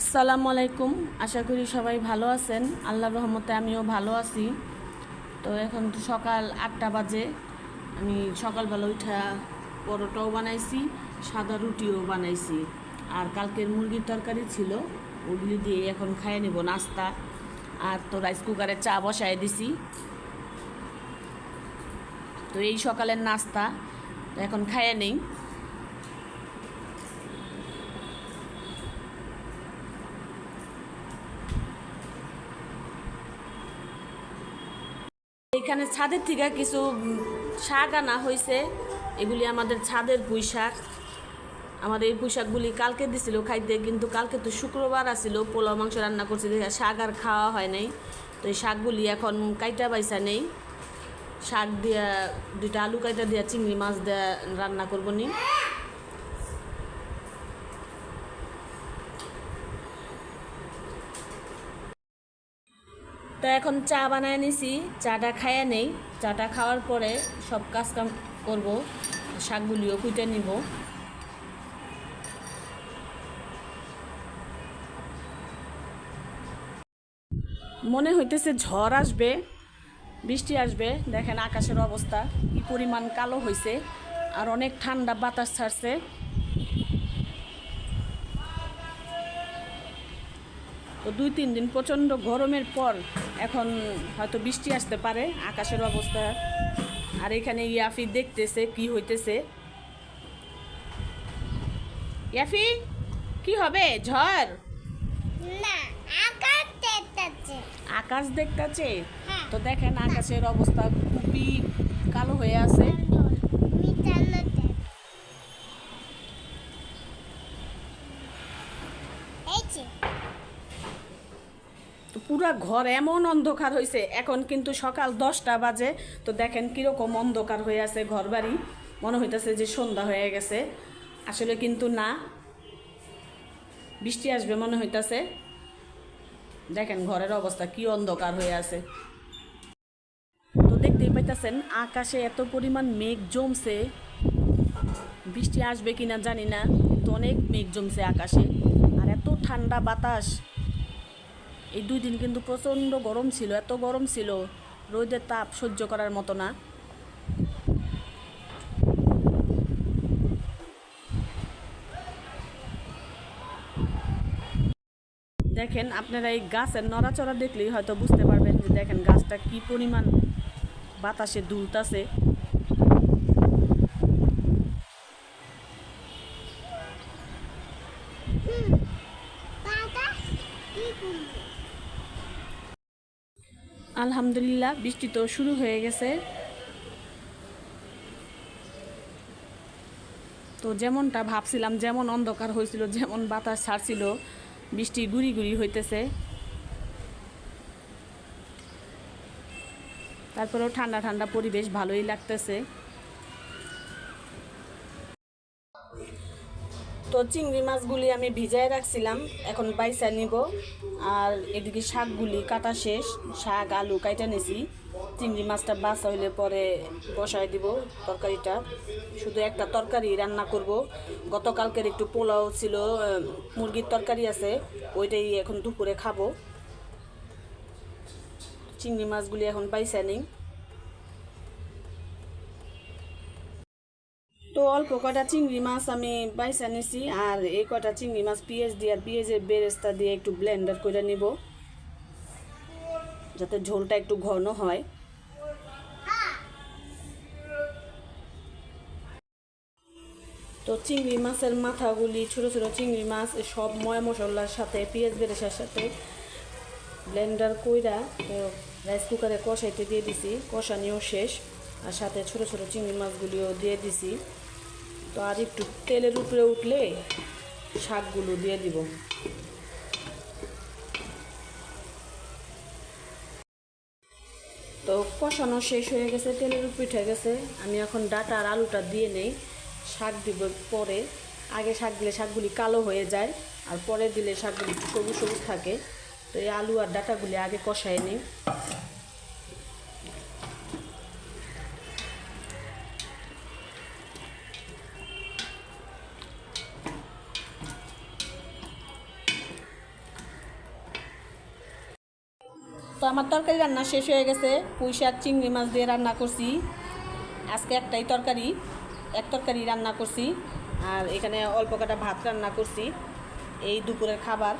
আসসালামু আলাইকুম। আশা করি সবাই ভালো আছেন। আল্লাহ রহমতে আমিও ভালো আছি। তো এখন তো সকাল আটটা বাজে। আমি সকালবেলা উঠা পরোটাও বানাইছি, সাদা রুটিও বানাইছি। আর কালকের মুরগির তরকারি ছিল, ওগুলি দিয়ে এখন খাইয়ে নেব নাস্তা। আর তো রাইস কুকারে চা বসায় দিছি। তো এই সকালের নাস্তা এখন খাইয়ে নেই। এখানে ছাদের থেকে কিছু শাক আনা হয়েছে এগুলি আমাদের ছাদের পুঁই শাক আমাদের এই পুঁই শাকগুলি কালকে দিছিল খাইতে, কিন্তু কালকে তো শুক্রবার আসিল পোলাও, মাংস রান্না করছে শাক আর খাওয়া হয় নাই। তো এই শাকগুলি এখন কাইটা বাইসা নেই। শাক দিয়া, দুইটা আলু কাইটা দিয়া, চিংড়ি মাছ দিয়া রান্না করব নি। তো এখন চা বানায় নিছি, চাটা খাইয়ে নেই। চাটা খাওয়ার পরে সব কাজ কাম করব, শাকগুলিও কুইটে নিব। মনে হইতেছে ঝড় আসবে, বৃষ্টি আসবে, দেখেন আকাশের অবস্থা, কি পরিমাণ কালো হয়েছে আর অনেক ঠান্ডা বাতাস ছাড়ছে। তো দুই তিন দিন প্রচণ্ড গরমের পর এখন হয়তো বৃষ্টি আসতে পারে আকাশের অবস্থা। আর এখানে ইয়াফি দেখতেছে কি হইতেছে। ইয়াফি কি হবে? ঝড়? না আকাশ দেখতেছে। আকাশ দেখতেছে? হ্যাঁ। তো দেখেন আকাশের অবস্থা খুবই কালো হয়ে আছে মিটানোতে এই যে তো পুরা ঘর এমন অন্ধকার হয়েছে এখন কিন্তু সকাল দশটা বাজে। তো দেখেন কীরকম অন্ধকার হয়ে আছে ঘর বাড়ি মনে হইতেছে যে সন্ধ্যা হয়ে গেছে। আসলে কিন্তু না। বৃষ্টি আসবে মনে হইতাছে। দেখেন ঘরের অবস্থা কি অন্ধকার হয়ে আছে। তো দেখতেই পাইতেছেন, আকাশে এত পরিমাণ মেঘ জমছে। বৃষ্টি আসবে কিনা জানি না, কিন্তু অনেক মেঘ জমছে আকাশে। আর এত ঠান্ডা বাতাস। এই দুই দিন কিন্তু প্রচণ্ড গরম ছিল, এত গরম ছিল, রোদের তাপ সহ্য করার মতো না। দেখেন, আপনারা এই গাছের নড়াচড়া দেখলেই হয়তো বুঝতে পারবেন যে দেখেন গাছটা কি পরিমাণ বাতাসে দুলতাছে বাবা কি করবে আলহামদুলিল্লাহ, বৃষ্টি তো শুরু হয়ে গেছে। তো যেমনটা ভাবছিলাম, যেমন অন্ধকার হয়েছিল, যেমন বাতাস ছাড়ছিল, বৃষ্টি গুড়ি গুড়ি হইতেছে। তারপরেও ঠান্ডা ঠান্ডা পরিবেশ ভালোই লাগতেছে। তো চিংড়ি মাছগুলি আমি ভিজায় রাখছিলাম, এখন বাইসা নিব। আর এদিকে শাকগুলি কাটা শেষ, শাক, আলু কাইটা নিছি। চিংড়ি মাছটা বাসা হইলে পরে বসায় দিব তরকারিটা। শুধু একটা তরকারি রান্না করব। গতকালকের একটু পোলাও ছিল মুরগির তরকারি আছে, ওইটাই এখন দুপুরে খাব। চিংড়ি মাছগুলি এখন বাইসা নিই। অল্প কটা চিংড়ি মাছ আমি বাইসা নিছি, আর এই কটা চিংড়ি মাছ পেঁয়াজ দিয়ে আর পেঁয়াজের বেরেস্তা দিয়ে একটু ব্লেন্ডার করে নিব, যাতে ঝোলটা একটু ঘন হয়। তো চিংড়ি মাছের মাথাগুলি, ছোট ছোট চিংড়ি মাছ সব ময় মশলার সাথে, পেঁয়াজ বেরেসার সাথে ব্লেন্ডার কইরা তো রাইস কুকারে কষাইতে দিয়ে দিছি, কষানিও শেষ, আর সাথে ছোট ছোট চিংড়ি মাছগুলিও দিয়ে দিছি। তো আর একটু তেলের উপরে উঠলে শাকগুলো দিয়ে দিব। তো কষানো শেষ হয়ে গেছে, তেলের উপরে উঠে গেছে। আমি এখন ডাটা আর আলুটা দিয়ে নেই, শাক দিব পরে। আগে শাক দিলে শাকগুলি কালো হয়ে যায়, আর পরে দিলে শাকগুলি সবুজ সবুজ থাকে। তো এই আলু আর ডাটাগুলি আগে কষায় নিই। আমার তরকারি রান্না শেষ হয়ে গেছে। পুঁই শাক, চিংড়ি মাছ দিয়ে রান্না করছি। আজকে একটাই তরকারি, এক তরকারি রান্না করছি। আর এখানে অল্প কাটা ভাত রান্না করছি, এই দুপুরের খাবার।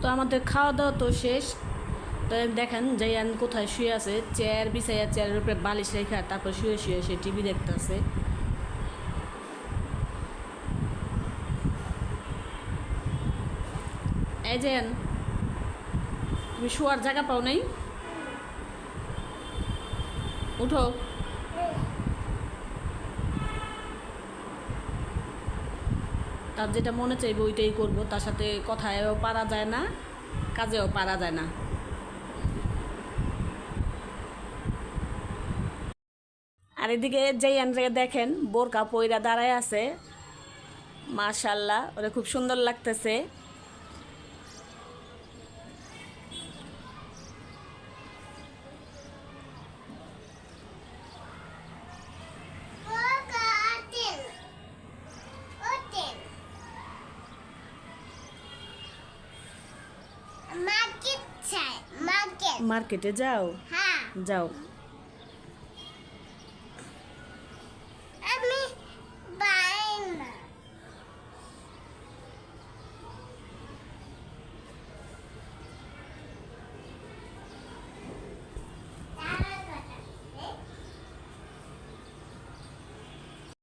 তো আমাদের খাওয়া দাওয়া তো শেষ। তো দেখেন জাইয়ান কোথায় শুয়ে আছে। চেয়ার বিছাইয়া, চেয়ারের উপরে বালিশ রেখে, তারপর শুয়ে শুয়ে সে টিভি দেখতেছে। এই যে, তুমি শোয়ার জায়গা পাও নাই? উঠো। তার যেটা মনে চাইবে, ওইটাই করব। তার সাথে কথায়ও পারা যায় না, কাজেও পারা যায় না। আর এদিকে যেই আন্দ্রে দেখেন, বোরকা পইরা দাঁড়ায় আছে। মাশাল্লাহ, ওরা খুব সুন্দর লাগতেছে। মার্কেট চাই মার্কেট। মার্কেটে যাও? হ্যাঁ। যাও।